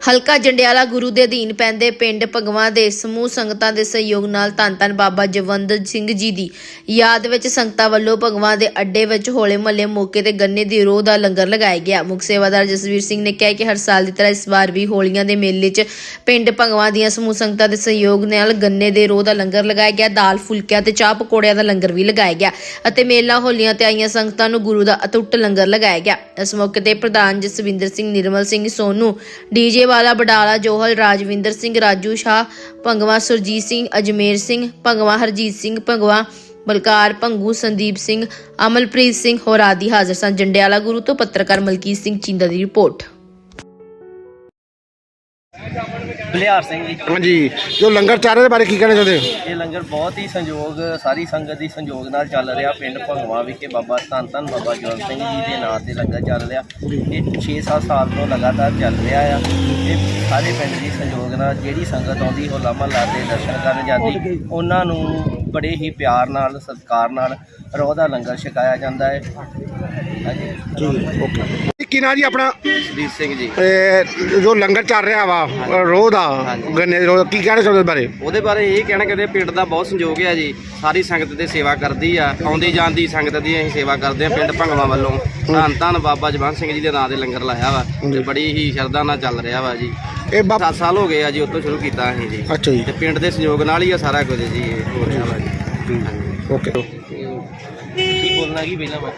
ਹਲਕਾ ਜੰਡਿਆਲਾ ਗੁਰੂ ਦੇ ਅਧੀਨ ਪੈਂਦੇ ਪਿੰਡ ਭਗਵਾਂ ਦੇ ਸਮੂਹ ਸੰਗਤਾਂ ਦੇ ਸਹਿਯੋਗ ਨਾਲ ਧੰਨ ਧੰਨ ਬਾਬਾ ਜਵੰਦ ਸਿੰਘ ਜੀ ਦੀ ਯਾਦ ਵਿੱਚ ਸੰਗਤਾਂ ਵੱਲੋਂ ਭਗਵਾਂ ਦੇ ਅੱਡੇ ਵਿੱਚ ਹੋਲੇ ਮਹੱਲੇ ਮੌਕੇ ਤੇ ਗੰਨੇ ਦੀ ਰੋਹ ਦਾ ਲੰਗਰ ਲਗਾਇਆ ਗਿਆ। ਮੁੱਖ ਸੇਵਾਦਾਰ ਜਸਵੀਰ ਸਿੰਘ ਨੇ ਕਿਹਾ ਕਿ ਹਰ ਸਾਲ ਦੀ ਤਰ੍ਹਾਂ ਇਸ ਵਾਰ ਵੀ ਹੋਲੀਆਂ ਦੇ ਮੇਲੇ 'ਚ ਪਿੰਡ ਭਗਵਾਂ ਦੀਆਂ ਸਮੂਹ ਸੰਗਤਾਂ ਦੇ ਸਹਿਯੋਗ ਨਾਲ ਗੰਨੇ ਦੇ ਰੋਹ ਦਾ ਲੰਗਰ ਲਗਾਇਆ ਗਿਆ। ਦਾਲ, ਫੁਲਕਿਆਂ ਤੇ ਚਾਹ ਪਕੌੜਿਆਂ ਦਾ ਲੰਗਰ ਵੀ ਲਗਾਇਆ ਗਿਆ ਅਤੇ ਮੇਲਾ ਹੋਲੀਆਂ ਤੇ ਆਈਆਂ ਸੰਗਤਾਂ ਨੂੰ ਗੁਰੂ ਦਾ ਅਤੁੱਟ ਲੰਗਰ ਲਗਾਇਆ ਗਿਆ। ਇਸ ਮੌਕੇ ਤੇ ਪ੍ਰਧਾਨ ਜਸਵਿੰਦਰ ਸਿੰਘ, ਨਿਰਮਲ ਸਿੰਘ, ਸੋਨੂ ਡੀਜੇ ਵਾਲਾ ਬਡਾਲਾ ਜੋਹਲ ਰਾਜਵਿੰਦਰ ਸਿੰਘ ਰਾਜੂ ਸ਼ਾਹ ਭੰਗਵਾ ਸੁਰਜੀਤ ਸਿੰਘ ਅਜਮੇਰ ਸਿੰਘ ਭੰਗਵਾ ਹਰਜੀਤ ਸਿੰਘ ਭੰਗਵਾ ਬਲਕਾਰ ਭੰਗੂ ਸੰਦੀਪ ਸਿੰਘ ਅਮਲਪ੍ਰੀਤ ਸਿੰਘ ਹੋਰ ਆਦਿ ਹਾਜ਼ਰ ਸਨ। ਜੰਡਿਆਲਾ ਗੁਰੂ ਤੋਂ ਪੱਤਰਕਾਰ ਮਲਕੀਤ ਸਿੰਘ ਚਿੰਦਾ ਦੀ ਰਿਪੋਰਟ। ਬਲਿਹਾਰ ਸਿੰਘ ਜੀ। ਹਾਂਜੀ। ਜੋ ਲੰਗਰ ਚਾਰੇ ਦੇ ਬਾਰੇ ਕੀ ਕਹਿਣਾ ਚਾਹੁੰਦੇ ਹੋ? ਇਹ ਲੰਗਰ ਬਹੁਤ ਹੀ ਸੰਯੋਗ ਸਾਰੀ ਸੰਗਤ ਦੀ ਸੰਯੋਗ ਨਾਲ ਚੱਲ ਰਿਹਾ। ਪਿੰਡ ਭੰਗਵਾ ਵਿਖੇ ਬਾਬਾ ਧੰਨ ਧੰਨ ਬਾਬਾ ਜਵੰਤ ਸਿੰਘ ਜੀ ਦੇ ਨਾਂ ਤੇ ਲੰਗਰ ਚੱਲ ਰਿਹਾ। ਇਹ 6-7 ਸਾਲ ਤੋਂ ਲਗਾਤਾਰ ਚੱਲ ਰਿਹਾ ਆ। ਇਹ ਸਾਰੇ ਪਿੰਡ ਦੀ ਸੰਯੋਗ ਨਾਲ ਜਿਹੜੀ ਸੰਗਤ ਆਉਂਦੀ ਹੋਲਾ ਮਹੱਲਾ ਦੇ ਦਰਸ਼ਨ ਕਰਨ ਜਾਂਦੀ। ਉਹਨਾਂ ਨੂੰ ਬੜੇ ਹੀ ਪਿਆਰ ਨਾਲ ਸਤਿਕਾਰ ਨਾਲ ਰੋਹ ਦਾ ਲੰਗਰ ਛਕਾਇਆ ਜਾਂਦਾ ਹੈ। ਹਾਂਜੀ। ਓਕੇ। ਕੀ ਨਾਂ ਜੀ ਆਪਣਾ? ਸਦੀਪ ਸਿੰਘ ਜੀ। ਇਹ ਜੋ ਲੰਗਰ ਚੱਲ ਰਿਹਾ ਵਾ ਰੋਹ ਦਾ ਹਾਂਜੀ। ਗੰਨੇ ਦੇ ਰੋਹ ਦਾ, ਕੀ ਕਹਿਣਾ ਚਾਹੁੰਦੇ ਇਸ ਬਾਰੇ? ਉਹਦੇ ਬਾਰੇ ਇਹ ਕਹਿਣਾ ਕਿ ਪਿੰਡ ਦਾ ਬਹੁਤ ਸੰਯੋਗ ਹੈ ਜੀ। ਸਾਰੀ ਸੰਗਤ ਦੀ ਸੇਵਾ ਕਰਦੀ ਆ ਆਉਂਦੀ ਜਾਂਦੀ ਸੰਗਤ ਦੀ ਅਸੀਂ ਸੇਵਾ ਕਰਦੇ ਆ ਪਿੰਡ ਭੰਗਵਾ ਵੱਲੋਂ। ਧੰਨ ਧੰਨ ਬਾਬਾ ਜਵੰਤ ਸਿੰਘ ਜੀ ਦੇ ਨਾਂ ਤੇ ਲੰਗਰ ਲਾਇਆ ਵਾ ਤੇ ਬੜੀ ਹੀ ਸ਼ਰਧਾ ਨਾਲ ਚੱਲ ਰਿਹਾ ਵਾ ਜੀ। ਇਹ ਬਾਬ 7 ਸਾਲ ਹੋ ਗਏ ਆ ਜੀ ਉਤੋਂ ਸ਼ੁਰੂ ਕੀਤਾ ਅਸੀਂ ਜੀ। ਅੱਛਾ ਜੀ। ਤੇ ਪਿੰਡ ਦੇ ਸੰਯੋਗ ਨਾਲ ਹੀ ਆ ਸਾਰਾ ਕੁਝ ਜੀ ਇਹ ਹੋ ਰਿਹਾ ਵਾ ਜੀ। ਓਕੇ। ਕੀ ਬੋਲਣਾ ਕੀ ਪਹਿਲਾਂ ਮੈਂ